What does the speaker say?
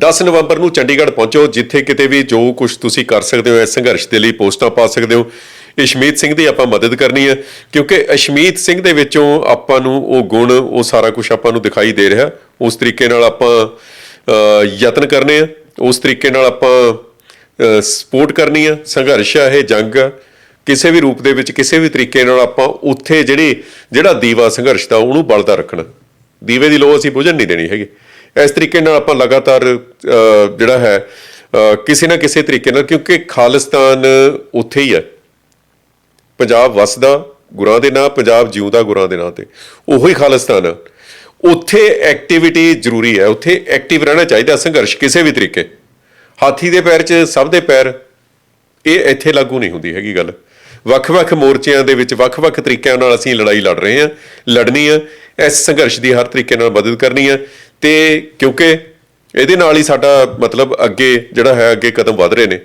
10 ਨਵੰਬਰ ਨੂੰ ਚੰਡੀਗੜ੍ਹ ਪਹੁੰਚੋ, ਜਿੱਥੇ ਕਿਤੇ ਵੀ ਜੋ ਕੁਝ ਤੁਸੀਂ ਕਰ ਸਕਦੇ ਹੋ, ਇਸ ਸੰਘਰਸ਼ ਦੇ ਲਈ ਪੋਸਟਾਂ ਪਾ ਸਕਦੇ ਹੋ। ਇਸ਼ਮੀਤ ਸਿੰਘ ਦੀ ਆਪਾਂ ਮਦਦ ਕਰਨੀ ਹੈ, ਕਿਉਂਕਿ ਇਸ਼ਮੀਤ ਸਿੰਘ ਦੇ ਵਿੱਚੋਂ ਆਪਾਂ ਨੂੰ ਉਹ ਗੁਣ, ਉਹ ਸਾਰਾ ਕੁਝ ਆਪਾਂ ਨੂੰ ਦਿਖਾਈ ਦੇ ਰਿਹਾ। ਉਸ ਤਰੀਕੇ ਨਾਲ ਆਪਾਂ ਯਤਨ ਕਰਨੇ ਆ। ਉਸ ਤਰੀਕੇ ਨਾਲ ਆਪਾਂ ਸਪੋਰਟ ਕਰਨੀ ਆ। ਸੰਘਰਸ਼ ਆ, ਇਹ ਜੰਗ ਆ। ਕਿਸੇ ਵੀ ਰੂਪ ਦੇ ਵਿੱਚ, ਕਿਸੇ ਵੀ ਤਰੀਕੇ ਨਾਲ ਆਪਾਂ ਉੱਥੇ ਜਿਹੜੀ, ਜਿਹੜਾ ਦੀਵਾ ਸੰਘਰਸ਼ ਦਾ, ਉਹਨੂੰ ਬਲਦਾ ਰੱਖਣਾ। ਦੀਵੇ ਦੀ ਲੋ ਅਸੀਂ ਬੁਝਣ ਨਹੀਂ ਦੇਣੀ ਹੈਗੀ। ਇਸ ਤਰੀਕੇ ਨਾਲ ਆਪਾਂ ਲਗਾਤਾਰ ਜਿਹੜਾ ਹੈ ਕਿਸੇ ਨਾ ਕਿਸੇ ਤਰੀਕੇ ਨਾਲ, ਕਿਉਂਕਿ ਖਾਲਿਸਤਾਨ ਉੱਥੇ ਹੀ ਹੈ। ਪੰਜਾਬ ਵਸਦਾ, ਗੁਰਾਂ ਦੇ ਨਾਂ, ਪੰਜਾਬ ਜਿਉਂਦਾ ਗੁਰਾਂ ਦੇ ਨਾਂ ਤੇ। ਉਹੋ ਹੀ ਖਾਲਿਸਤਾਨ ਆ। ਉੱਥੇ ਐਕਟੀਵਿਟੀ ਜ਼ਰੂਰੀ ਹੈ, ਉੱਥੇ ਐਕਟਿਵ ਰਹਿਣਾ ਚਾਹੀਦਾ ਸੰਘਰਸ਼ ਕਿਸੇ ਵੀ ਤਰੀਕੇ। ਹਾਥੀ ਦੇ ਪੈਰ 'ਚ ਸਭ ਦੇ ਪੈਰ, ਇਹ ਇੱਥੇ ਲਾਗੂ ਨਹੀਂ ਹੁੰਦੀ ਹੈਗੀ ਗੱਲ। ਵੱਖ-ਵੱਖ ਮੋਰਚਿਆਂ ਦੇ ਵਿੱਚ ਵੱਖ-ਵੱਖ ਤਰੀਕਿਆਂ ਨਾਲ ਅਸੀਂ ਲੜਾਈ ਲੜ ਰਹੇ ਹਾਂ, ਲੜਨੀ ਆ। ਇਸ ਸੰਘਰਸ਼ ਦੀ ਹਰ ਤਰੀਕੇ ਨਾਲ ਮਦਦ ਕਰਨੀ ਆ। ਤੇ ਕਿਉਂਕਿ ਇਹਦੇ ਨਾਲ ਹੀ ਸਾਡਾ ਮਤਲਬ ਅੱਗੇ ਜਿਹੜਾ ਹੈ, ਅੱਗੇ ਕਦਮ ਵਧ ਰਹੇ ਨੇ।